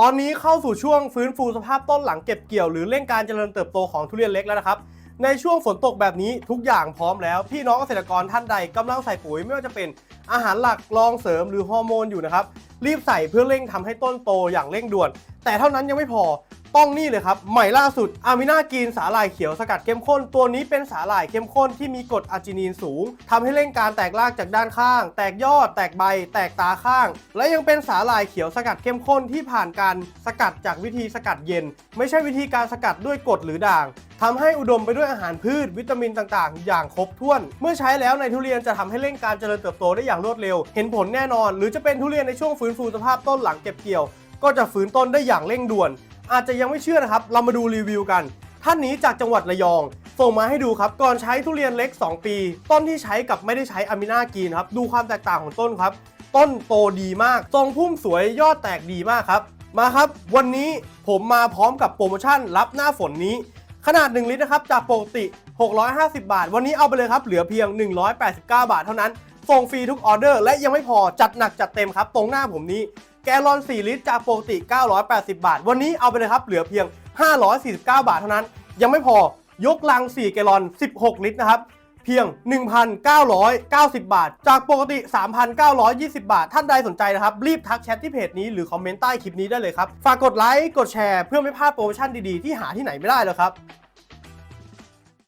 ตอนนี้เข้าสู่ช่วงฟื้นฟูสภาพต้นหลังเก็บเกี่ยวหรือเร่งการเจริญเติบโตของทุเรียนเล็กแล้วนะครับ ในช่วงฝนตกแบบนี้ทุกอย่างพร้อมแล้ว พี่น้องเกษตรกรท่านใดกำลังใส่ปุ๋ยไม่ว่าจะเป็นอาหารหลักรองเสริมหรือฮอร์โมนอยู่นะครับ รีบใส่เพื่อเร่งทำให้ต้นโตอย่างเร่งด่วน แต่เท่านั้นยังไม่พอ ต้องนี่เลยครับ ใหม่ล่าสุดอามินากีนสาหร่ายเขียวสกัดเข้มข้น ตัวนี้เป็นสาหร่ายเข้มข้นที่มีกรดอะจินีนสูงทำให้เร่งการแตกรากจากด้านข้าง แตกยอด แตกใบ แตกตาข้าง และยังเป็นสาหร่ายเขียวสกัดเข้มข้นที่ผ่านการสกัดจากวิธีสกัดเย็น ไม่ใช่วิธีการสกัดด้วยกรดหรือด่างทำให้อุดมไปด้วยอาหารพืชวิตามินต่างๆ อย่างครบถ้วน เมื่อใช้แล้วในทุเรียนจะทำให้เร่งการเจริญเติบโตได้อย่างรวดเร็ว เห็นผลแน่นอน หรือจะเป็นทุเรียนในช่วงฟื้นฟูสภาพต้นหลังเก็บเกี่ยว ก็จะฟื้นต้นได้อย่างเร่งด่วน อาจจะยังไม่เชื่อนะครับ เรามาดูรีวิวกัน ท่านนี้จากจังหวัดระยอง ส่งมาให้ดูครับ ก่อนใช้ทุเรียนเล็ก 2 ปี ต้นที่ใช้กับไม่ได้ใช้อะมินากีนครับ ดูความแตกต่างของต้นครับ ต้นโตดีมาก ทรงพุ่มสวยยอดแตกดีมากครับ มาครับ วันนี้ผมมาพร้อมกับโปรโมชั่นรับหน้าฝนนี้ ขนาด 1 ลิตรนะครับ จากปกติ 650 บาท วันนี้เอาไปเลยครับ เหลือเพียง 189 บาทเท่านั้น ส่งฟรีทุกออเดอร์ และยังไม่พอจัดหนักจัดเต็มครับ ตรงหน้าผมนี้ แกลลอน 4 ลิตรจากปกติ 980 บาท วันนี้เอาไปเลยครับ เหลือเพียง 549 บาทเท่านั้น ยังไม่พอยกลัง 4 แกลลอน 16 ลิตรนะครับ เพียง 1,990 บาท จากปกติ 3,920 บาท ท่านใดสนใจนะครับ รีบทักแชทที่เพจนี้หรือคอมเมนต์ใต้คลิปนี้ได้เลยครับ ฝากกดไลค์ กดแชร์เพื่อไม่พลาดโปรโมชั่นดีๆ ที่หาที่ไหนไม่ได้แล้วครับ